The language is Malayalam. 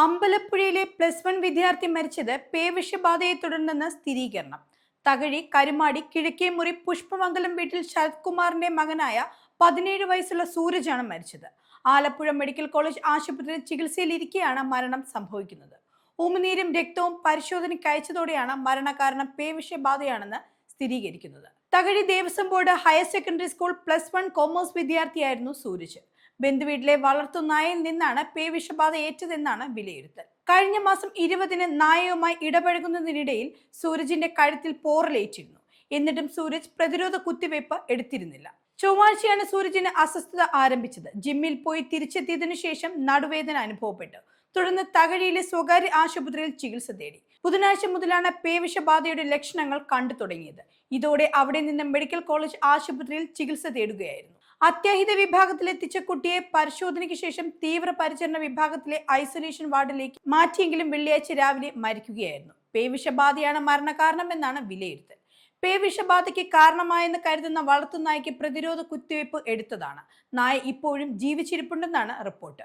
അമ്പലപ്പുഴയിലെ പ്ലസ് വൺ വിദ്യാർത്ഥി മരിച്ചത് പേവിഷബാധയെ തുടർന്നെന്ന് സ്ഥിരീകരണം. തകഴി കരുമാടി കിഴക്കേമുറി പുഷ്പമംഗലം വീട്ടിൽ ശരത് കുമാറിന്റെ മകനായ പതിനേഴ് വയസ്സുള്ള സൂരജാണ് മരിച്ചത്. ആലപ്പുഴ മെഡിക്കൽ കോളേജ് ആശുപത്രിയിൽ ചികിത്സയിലിരിക്കെയാണ് മരണം സംഭവിക്കുന്നത്. ഉമിനീരും രക്തവും പരിശോധനയ്ക്ക് അയച്ചതോടെയാണ് മരണകാരണം പേവിഷബാധയാണെന്ന് സ്ഥിരീകരിക്കുന്നത്. Thakazhi Devaswom board higher secondary school plus one commerce വിദ്യാർത്ഥിയായിരുന്നു Sooraj. ബന്ധുവീട്ടിലെ വളർത്തു നായയിൽ നിന്നാണ് പേവിഷബാധ ഏറ്റതെന്നാണ് വിലയിരുത്തൽ. കഴിഞ്ഞ മാസം ഇരുപതിന് നായയുമായി ഇടപഴകുന്നതിനിടയിൽ സൂരജിന്റെ കഴുത്തിൽ പോറലേറ്റിരുന്നു. എന്നിട്ടും സൂരജ് പ്രതിരോധ കുത്തിവയ്പ് എടുത്തിരുന്നില്ല. ചൊവ്വാഴ്ചയാണ് സൂരജിന് അസ്വസ്ഥത ആരംഭിച്ചത്. ജിമ്മിൽ പോയി തിരിച്ചെത്തിയതിനു ശേഷം നടുവേദന അനുഭവപ്പെട്ടു. തുടർന്ന് തകഴിയിലെ സ്വകാര്യ ആശുപത്രിയിൽ ചികിത്സ തേടി. ബുധനാഴ്ച മുതലാണ് പേവിഷബാധയുടെ ലക്ഷണങ്ങൾ കണ്ടു തുടങ്ങിയത്. ഇതോടെ അവിടെ നിന്ന് മെഡിക്കൽ കോളേജ് ആശുപത്രിയിൽ ചികിത്സ തേടുകയായിരുന്നു. അത്യാഹിത വിഭാഗത്തിലെത്തിച്ച കുട്ടിയെ പരിശോധനയ്ക്ക് ശേഷം തീവ്രപരിചരണ വിഭാഗത്തിലെ ഐസൊലേഷൻ വാർഡിലേക്ക് മാറ്റിയെങ്കിലും വെള്ളിയാഴ്ച രാവിലെ മരിക്കുകയായിരുന്നു. പേവിഷബാധയാണ് മരണകാരണമെന്നാണ് വിലയിരുത്തൽ. പേവിഷബാധയ്ക്ക് കാരണമായെന്ന് കരുതുന്ന വളർത്തുനായ്ക്ക് പ്രതിരോധ കുത്തിവയ്പ് എടുത്തതാണ്. നായ ഇപ്പോഴും ജീവിച്ചിരിപ്പുണ്ടെന്നാണ് റിപ്പോർട്ട്.